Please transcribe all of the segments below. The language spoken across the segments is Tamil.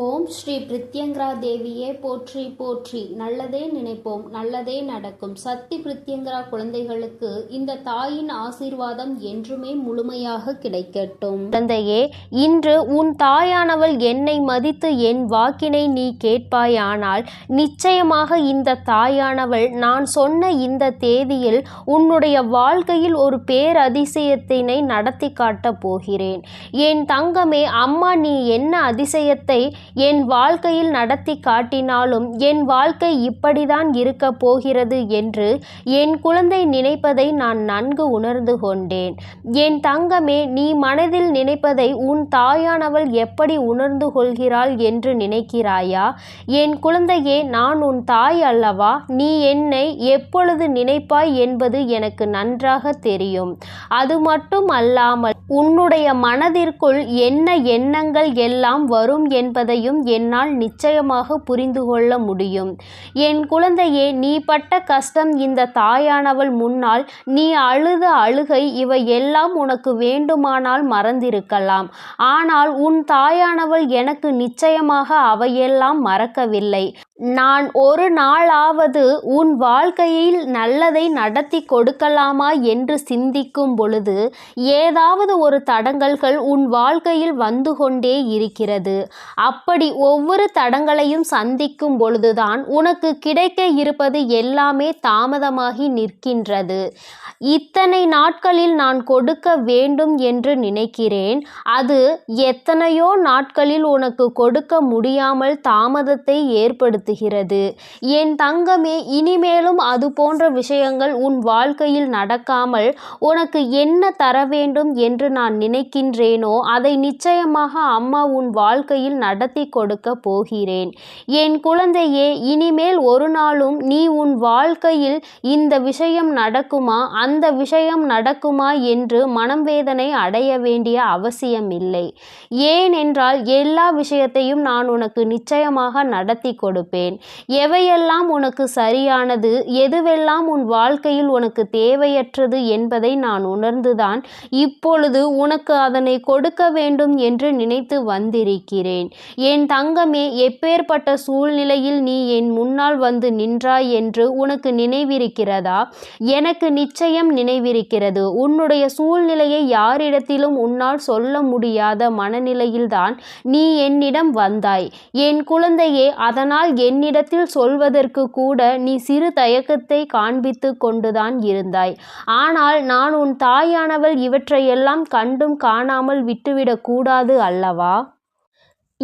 ஓம் ஸ்ரீ பிரித்யங்கரா தேவியே போற்றி போற்றி. நல்லதே நினைப்போம் நல்லதே நடக்கும். சக்தி பிரித்யங்கரா குழந்தைகளுக்கு இந்த தாயின் ஆசீர்வாதம் என்றுமே முழுமையாக கிடைக்கட்டும். குழந்தையே இன்று உன் தாயானவள் என்னை மதித்து என் வாக்கினை நீ கேட்பாயானால் நிச்சயமாக இந்த தாயானவள் நான் சொன்ன இந்த தேதியில் உன்னுடைய வாழ்க்கையில் ஒரு பேரதிசயத்தினை நடத்தி காட்டப் போகிறேன். என் தங்கமே அம்மா நீ என்ன அதிசயத்தை என் வாழ்க்கையில் நடத்தி காட்டினாலும் என் வாழ்க்கை இப்படிதான் இருக்கப் போகிறது என்று என் குழந்தை நினைப்பதை நான் நன்கு உணர்ந்து கொண்டேன். என் தங்கமே நீ மனதில் நினைப்பதை உன் தாயானவள் எப்படி உணர்ந்து கொள்கிறாள் என்று நினைக்கிறாயா? என் குழந்தையே நான் உன் தாய் அல்லவா? நீ என்னை எப்பொழுது நினைப்பாய் என்பது எனக்கு நன்றாக தெரியும். அது மட்டும் அல்லாமல் உன்னுடைய மனதிற்குள் என்ன எண்ணங்கள் எல்லாம் வரும் என்பதை என்பதையும் என்னால் நிச்சயமாக புரிந்து கொள்ள முடியும். என் குழந்தையே நீ பட்ட கஷ்டம் இந்த தாயானவள் முன்னால் நீ அழுத அழுகை இவை எல்லாம் உனக்கு வேண்டுமானால் மறந்திருக்கலாம். ஆனால் உன் தாயானவள் எனக்கு நிச்சயமாக அவையெல்லாம் மறக்கவில்லை. நான் ஒரு நாளாவது உன் வாழ்க்கையில் நல்லதை நடத்தி கொடுக்கலாமா என்று சிந்திக்கும் பொழுது ஏதாவது ஒரு தடங்கல்கள் உன் வாழ்க்கையில் வந்து கொண்டே இருக்கிறது. அப்படி ஒவ்வொரு தடங்களையும் சந்திக்கும் பொழுதுதான் உனக்கு கிடைக்க இருப்பது எல்லாமே தாமதமாகி நிற்கின்றது. இத்தனை நாட்களில் நான் கொடுக்க வேண்டும் என்று நினைக்கிறேன். அது எத்தனையோ நாட்களில் உனக்கு கொடுக்க முடியாமல் தாமதத்தை ஏற்படுத்துகிறது என் தங்கமே இனிமேலும் அது போன்ற விஷயங்கள் உன் வாழ்க்கையில் நடக்காமல் உனக்கு என்ன தர வேண்டும் என்று நான் நினைக்கின்றேனோ அதை நிச்சயமாக அம்மா உன் வாழ்க்கையில் நடத்தி கொடுக்க போகிறேன். என் குழந்தையே இனிமேல் ஒரு நாளும் நீ உன் வாழ்க்கையில் இந்த விஷயம் நடக்குமா அந்த விஷயம் நடக்குமா என்று மனம் வேதனை அடைய வேண்டிய அவசியம் இல்லை ஏனென்றால் எல்லா விஷயத்தையும் நான் உனக்கு நிச்சயமாக நடத்தி கொடுப்பேன். எவையெல்லாம் உனக்கு சரியானது எதுவெல்லாம் உன் வாழ்க்கையில் உனக்கு தேவையற்றது என்பதை நான் உணர்ந்துதான் இப்பொழுது உனக்கு அதனை கொடுக்க வேண்டும் என்று நினைத்து வந்திருக்கிறேன். என் தங்கமே எப்பேற்பட்ட சூழ்நிலையில் நீ என் முன்னால் வந்து நின்றாய் என்று உனக்கு நினைவிருக்கிறதா? எனக்கு நிச்சயம் நினைவிருக்கிறது. உன்னுடைய சூழ்நிலையை யாரிடத்திலும் உன்னால் சொல்ல முடியாத மனநிலையில்தான் நீ என்னிடம் வந்தாய். என் குழந்தையே அதனால் என்னிடத்தில் சொல்வதற்கு கூட நீ சிறு தயக்கத்தை காண்பித்து கொண்டுதான் இருந்தாய். ஆனால் நான் உன் தாயானவள் இவற்றையெல்லாம் கண்டும் காணாமல் விட்டுவிடக் கூடாது அல்லவா?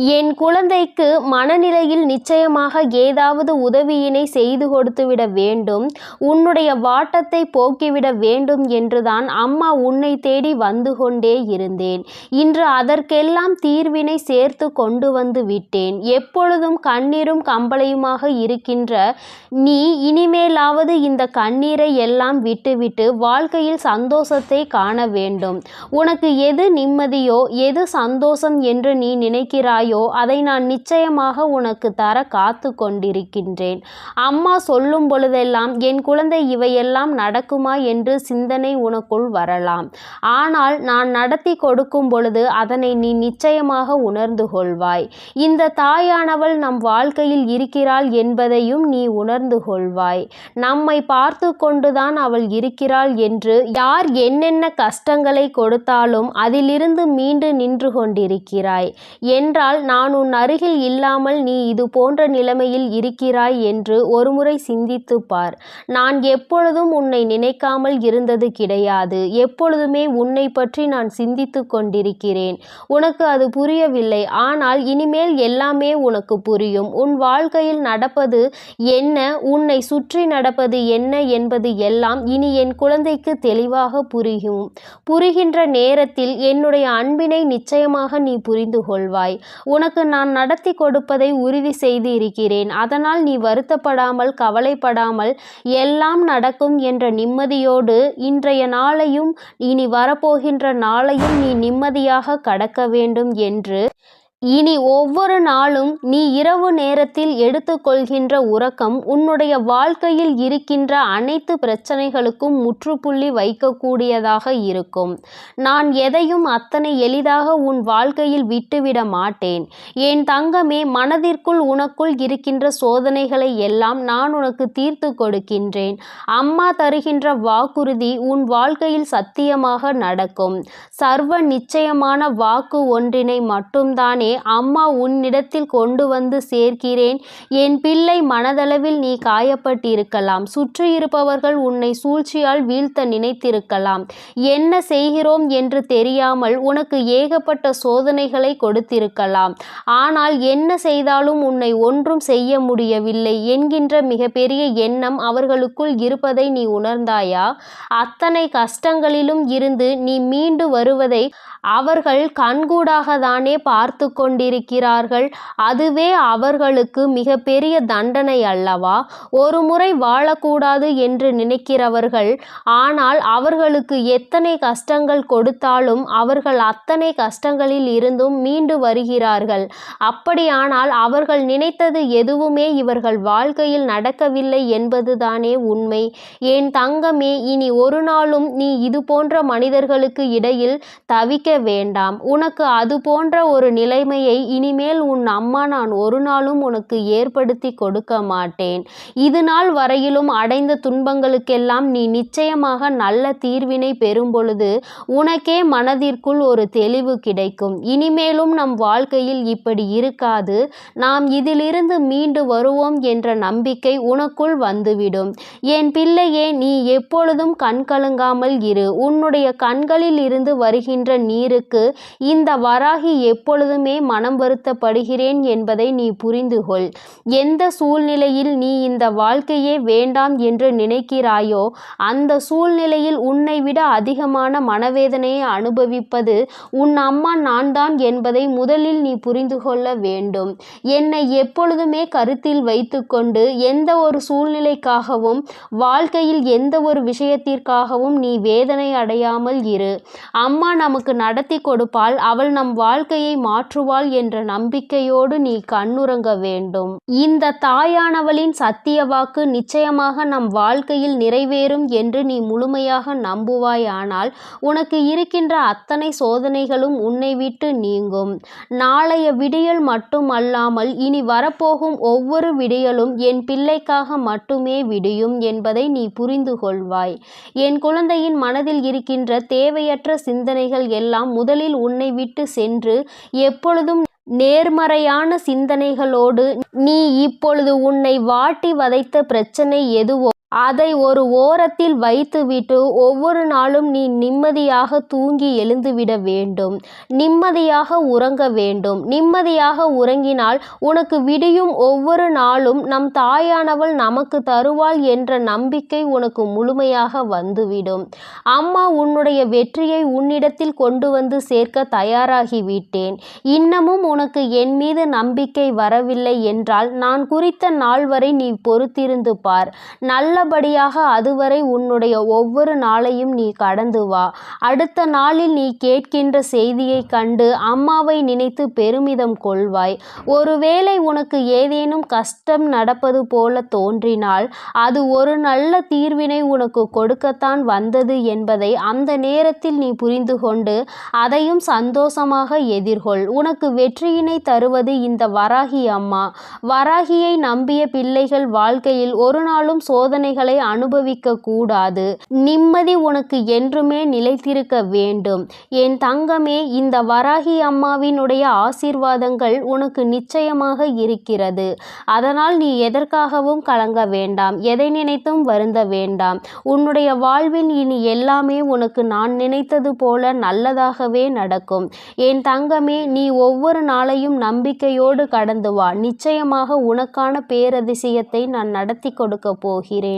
என் குழந்தைக்கு மனநிலையில் நிச்சயமாக ஏதாவது உதவியினை செய்து கொடுத்துவிட வேண்டும் உன்னுடைய வாட்டத்தை போக்கிவிட வேண்டும் என்றுதான் அம்மா உன்னை தேடி வந்து கொண்டே இருந்தேன். இன்று அதற்கெல்லாம் தீர்வினை சேர்த்து கொண்டு வந்து விட்டேன். எப்பொழுதும் கண்ணீரும் கம்பளையுமாக இருக்கின்ற நீ இனிமேலாவது இந்த கண்ணீரை எல்லாம் விட்டுவிட்டு வாழ்க்கையில் சந்தோஷத்தை காண வேண்டும். உனக்கு எது நிம்மதியோ எது சந்தோஷம் என்று நீ நினைக்கிறாய் தேவையோ அதை நான் நிச்சயமாக உனக்கு தர காத்து கொண்டிருக்கின்றேன் அம்மா சொல்லும் பொழுதெல்லாம் என் குழந்தை இவையெல்லாம் நடக்குமா என்று சிந்தனை உனக்குள் வரலாம். ஆனால் நான் நடத்தி கொடுக்கும் பொழுது அதனை நீ நிச்சயமாக உணர்ந்து கொள்வாய். இந்த தாயானவள் நம் வாழ்க்கையில் இருக்கிறாள் என்பதையும் நீ உணர்ந்து கொள்வாய். நம்மை பார்த்து கொண்டுதான் அவள் இருக்கிறாள் என்று யார் என்னென்ன கஷ்டங்களை கொடுத்தாலும் அதிலிருந்து மீண்டு நின்று கொண்டிருக்கிறாய். என்றால் நான் உன் அருகில் இல்லாமல் நீ இது போன்ற நிலைமையில் இருக்கிறாய் என்று ஒருமுறை சிந்தித்து பார். நான் எப்பொழுதும் உன்னை நினைக்காமல் இருந்தது கிடையாது. எப்பொழுதுமே உன்னை பற்றி நான் சிந்தித்து கொண்டிருக்கிறேன். உனக்கு அது புரியவில்லை. ஆனால் இனிமேல் எல்லாமே உனக்கு புரியும். உன் வாழ்க்கையில் நடப்பது என்ன? உன்னை சுற்றி நடப்பது என்ன என்பது எல்லாம் இனி என் குழந்தைக்கு தெளிவாக புரியும். புரிகின்ற நேரத்தில் என்னுடைய அன்பினை நிச்சயமாக நீ புரிந்து கொள்வாய். உனக்கு நான் நடத்தி கொடுப்பதை உறுதி செய்து இருக்கிறேன் அதனால் நீ வருத்தப்படாமல் கவலைப்படாமல் எல்லாம் நடக்கும் என்ற நிம்மதியோடு இன்றைய நாளையும் இனி வரப்போகின்ற நாளையும் நீ நிம்மதியாக கடக்க வேண்டும் என்று இனி ஒவ்வொரு நாளும் நீ இரவு நேரத்தில் எடுத்துக்கொள்கின்ற உறக்கம் உன்னுடைய வாழ்க்கையில் இருக்கின்ற அனைத்து பிரச்சனைகளுக்கும் முற்றுப்புள்ளி வைக்கக்கூடியதாக இருக்கும். நான் எதையும் அத்தனை எளிதாக உன் வாழ்க்கையில் விட்டுவிட மாட்டேன். என் தங்கமே மனதிற்குள் உனக்குள் இருக்கின்ற சோதனைகளை எல்லாம் நான் உனக்கு தீர்த்து கொடுக்கின்றேன். அம்மா தருகின்ற வாக்குறுதி உன் வாழ்க்கையில் சத்தியமாக நடக்கும். சர்வ நிச்சயமான வாக்கு ஒன்றினை மட்டும்தானே அம்மா உன்னிடத்தில் கொண்டு வந்து சேர்க்கிறேன். என் பிள்ளை மனதளவில் நீ காயப்பட்டிருக்கலாம். சுற்றியிருப்பவர்கள் உன்னை சூழ்ச்சியால் வீழ்த்த நினைத்திருக்கலாம். என்ன செய்கிறோம் என்று தெரியாமல் உனக்கு ஏகப்பட்ட சோதனைகளை கொடுத்திருக்கலாம். ஆனால் என்ன செய்தாலும் உன்னை ஒன்றும் செய்ய முடியவில்லை என்கின்ற மிகப்பெரிய எண்ணம் அவர்களுக்குள் இருப்பதை நீ உணர்ந்தாயா? அத்தனை கஷ்டங்களிலும் இருந்து நீ மீண்டு வருவதை அவர்கள் கண்கூடாக தானே பார்த்து கொண்டிருக்கிறார்கள் அதுவே அவர்களுக்கு மிகப்பெரிய தண்டனை அல்லவா? ஒரு முறை வாழக்கூடாது என்று நினைக்கிறவர்கள் ஆனால் அவர்களுக்கு எத்தனை கஷ்டங்கள் கொடுத்தாலும் அவர்கள் அத்தனை கஷ்டங்களில் இருந்தும் மீண்டு வருகிறார்கள். அப்படியானால் அவர்கள் நினைத்தது எதுவுமே இவர்கள் வாழ்க்கையில் நடக்கவில்லை என்பதுதானே உண்மை. என் தங்கமே இனி ஒரு நாளும் நீ இது போன்ற மனிதர்களுக்கு இடையில் தவிக்க வேண்டாம். உனக்கு அது போன்ற ஒரு நிலைமையை இனிமேல் உன் அம்மா நான் ஒரு நாளும் உனக்கு ஏற்படுத்தி கொடுக்க மாட்டேன். இது நாள் வரையிலும் அடைந்த துன்பங்களுக்கெல்லாம் நீ நிச்சயமாக நல்ல தீர்வினை பெறும் பொழுது உனக்கே மனதிற்குள் ஒரு தெளிவு கிடைக்கும். இனிமேலும் நம் வாழ்க்கையில் இப்படி இருக்காது. நாம் இதிலிருந்து மீண்டு வருவோம் என்ற நம்பிக்கை உனக்குள் வந்துவிடும். என் பிள்ளையே நீ எப்பொழுதும் கண்கலங்காமல் இரு. உன்னுடைய கண்களில் இருந்து வருகின்ற நீ நீருக்கு இந்த வராகி எப்பொழுதுமே மனம் வருத்தப்படுகிறேன் என்பதை நீ புரிந்து கொள் எந்த சூழ்நிலையில் நீ இந்த வாழ்க்கையே வேண்டாம் என்று நினைக்கிறாயோ அந்த சூழ்நிலையில் உன்னை விட அதிகமான மனவேதனையை அனுபவிப்பது உன் அம்மா நான் தான் என்பதை முதலில் நீ புரிந்து கொள்ள வேண்டும். என்னை எப்பொழுதுமே கருத்தில் வைத்துக்கொண்டு எந்த ஒரு சூழ்நிலைக்காகவும் வாழ்க்கையில் எந்த ஒரு விஷயத்திற்காகவும் நீ வேதனை அடையாமல் இரு. அம்மா நமக்கு நடத்தி கொடுப்பாள் அவள் நம் வாழ்க்கையை மாற்றுவாள் என்ற நம்பிக்கையோடு நீ கண்ணுறங்க வேண்டும். இந்த தாயானவளின் சத்திய வாக்கு நிச்சயமாக நம் வாழ்க்கையில் நிறைவேறும் என்று நீ முழுமையாக நம்புவாயானால் உனக்கு இருக்கின்ற அத்தனை சோதனைகளும் உன்னை விட்டு நீங்கும். நாளைய விடியல் மட்டுமல்லாமல் இனி வரப்போகும் ஒவ்வொரு விடியலும் என் பிள்ளைக்காக மட்டுமே விடியும் என்பதை நீ புரிந்து கொள்வாய் என் குழந்தையின் மனதில் இருக்கின்ற தேவையற்ற சிந்தனைகள் எல்லாம் முதலில் உன்னை விட்டு சென்று எப்பொழுதும் நேர்மறையான சிந்தனைகளோடு நீ இப்பொழுது உன்னை வாட்டி வதைத்த பிரச்சனை எதுவோ அதை ஒரு ஓரத்தில் வைத்துவிட்டு ஒவ்வொரு நாளும் நீ நிம்மதியாக தூங்கி எழுந்துவிட வேண்டும். நிம்மதியாக உறங்க வேண்டும். நிம்மதியாக உறங்கினால் உனக்கு விடியும் ஒவ்வொரு நாளும் நம் தாயானவள் நமக்கு தருவாள் என்ற நம்பிக்கை உனக்கு முழுமையாக வந்துவிடும். அம்மா உன்னுடைய வெற்றியை உன்னிடத்தில் கொண்டு வந்து சேர்க்க தயாராகிவிட்டேன் இன்னமும் உனக்கு என் மீது நம்பிக்கை வரவில்லை என்றால் நான் குறித்த நாள் வரை நீ பொறுத்திருந்து பார். நல்ல நல்லபடியாக அதுவரை உன்னுடைய ஒவ்வொரு நாளையும் நீ கடந்து வா. அடுத்த நாளில் நீ கேட்கின்ற செய்தியை கண்டு அம்மாவை நினைத்து பெருமிதம் கொள்வாய். ஒருவேளை உனக்கு ஏதேனும் கஷ்டம் நடப்பது போல தோன்றினால் அது ஒரு நல்ல தீர்வினை உனக்கு கொடுக்கத்தான் வந்தது என்பதை அந்த நேரத்தில் நீ புரிந்து கொண்டு அதையும் சந்தோஷமாக எதிர்கொள். உனக்கு வெற்றியினை தருவது இந்த வராகி அம்மா. வராகியை நம்பிய பிள்ளைகள் வாழ்க்கையில் ஒரு நாளும் சோதனை வேதனைகளை அனுபவிக்க கூடாது நிம்மதி உனக்கு என்றுமே நிலைத்திருக்க வேண்டும். என் தங்கமே இந்த வராகி அம்மாவினுடைய ஆசீர்வாதங்கள் உனக்கு நிச்சயமாக இருக்கிறது. அதனால் நீ எதற்காகவும் கலங்க வேண்டாம். எதை நினைத்தும் வருந்த வேண்டாம். உன்னுடைய வாழ்வில் இனி எல்லாமே உனக்கு நான் நினைத்தது போல நல்லதாகவே நடக்கும். என் தங்கமே நீ ஒவ்வொரு நாளையும் நம்பிக்கையோடு கடந்து வா. நிச்சயமாக உனக்கான பேரதிசயத்தை நான் நடத்தி கொடுக்க போகிறேன்.